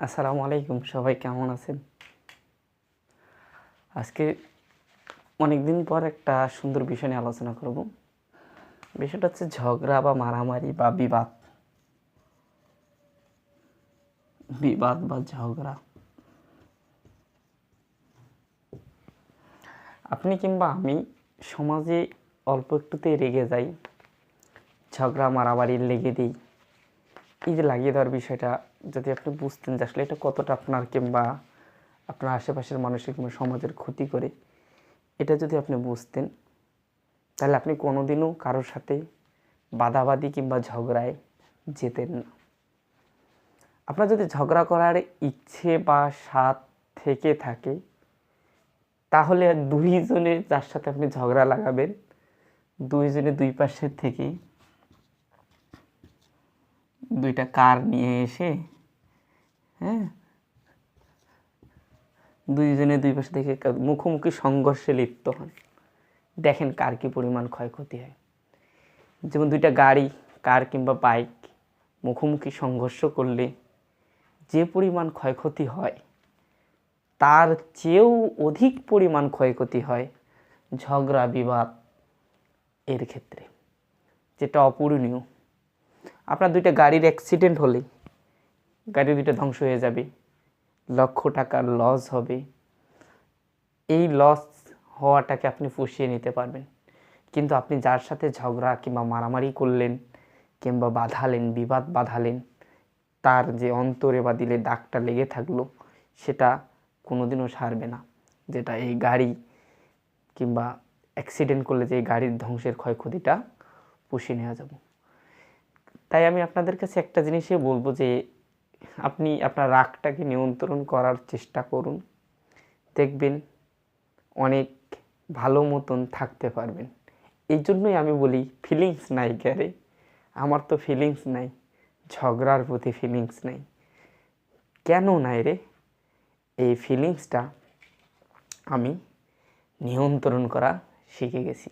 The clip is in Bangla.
আসসালামু আলাইকুম, সবাই কেমন আছেন? আজকে অনেক দিন পর একটা সুন্দর বিষয় নিয়ে আলোচনা করব। বিষয়টা হচ্ছে ঝগড়া বা মারামারি বা বিবাদ। বিবাদ বা ঝগড়া। আপনি কিংবা আমি সমাজে অল্প একটুতে রেগে যাই, ঝগড়া মারামারি লেগে দিই। এই যে লাগিয়ে দেওয়ার বিষয়টা, যদি আপনি বুঝতেন যে আসলে এটা কতটা আপনার কিংবা আপনার আশেপাশের মানুষের কিংবা সমাজের ক্ষতি করে, এটা যদি আপনি বুঝতেন, তাহলে আপনি কোনোদিনও কারোর সাথে বাদাবাদি কিংবা ঝগড়ায় যেতেন না। আপনার যদি ঝগড়া করার ইচ্ছে বা স্বাদ থেকে থাকে, তাহলে দুইজনে যার সাথে আপনি ঝগড়া লাগাবেন, দুইজনে দুই পাশের থেকে দুইটা কার নিয়ে এসে হ্যাঁ? দুইজনে দুই পাশে দেখে মুখোমুখি সংঘর্ষে লিপ্ত হন। দেখেন কার কি পরিমাণ ক্ষয়ক্ষতি হয়। যেমন দুইটা গাড়ি, কার কিংবা বাইক মুখোমুখি সংঘর্ষ করলে যে পরিমাণ ক্ষয়ক্ষতি হয়, তার চেয়েও অধিক পরিমাণ ক্ষয়ক্ষতি হয় ঝগড়া বিবাদ এর ক্ষেত্রে, যেটা অপূরণীয়। আপনার দুইটা গাড়ির অ্যাক্সিডেন্ট হলে, গাড়ি দুইটা ধ্বংস হয়ে যাবে, লক্ষ টাকার লস হবে। এই লস হওয়াটাকে আপনি পুষিয়ে নিতে পারবেন। কিন্তু আপনি যার সাথে ঝগড়া কিংবা মারামারি করলেন, কিংবা বাঁধালেন, বিবাদ বাঁধালেন, তার যে অন্তরে বা দিলে দাগটা লেগে থাকল, সেটা কোনোদিনও সারবে না। যেটা এই গাড়ি কিংবা অ্যাক্সিডেন্ট করলে যে গাড়ির ধ্বংসের ক্ষয়ক্ষতিটা পুষিয়ে নেওয়া যাবে। তাই আমি আপনাদের কাছে একটা জিনিসই বলব যে আপনি আপনার রাগটাকে নিয়ন্ত্রণ করার চেষ্টা করুন। দেখবেন অনেক ভালো মতন থাকতে পারবেন। এই জন্যই আমি বলি ফিলিংস নাই ক্যারে আমার তো ফিলিংস নাই, ঝগড়ার প্রতি ফিলিংস নাই। কেন নাই রে? এই ফিলিংসটা আমি নিয়ন্ত্রণ করা শিখে গেছি।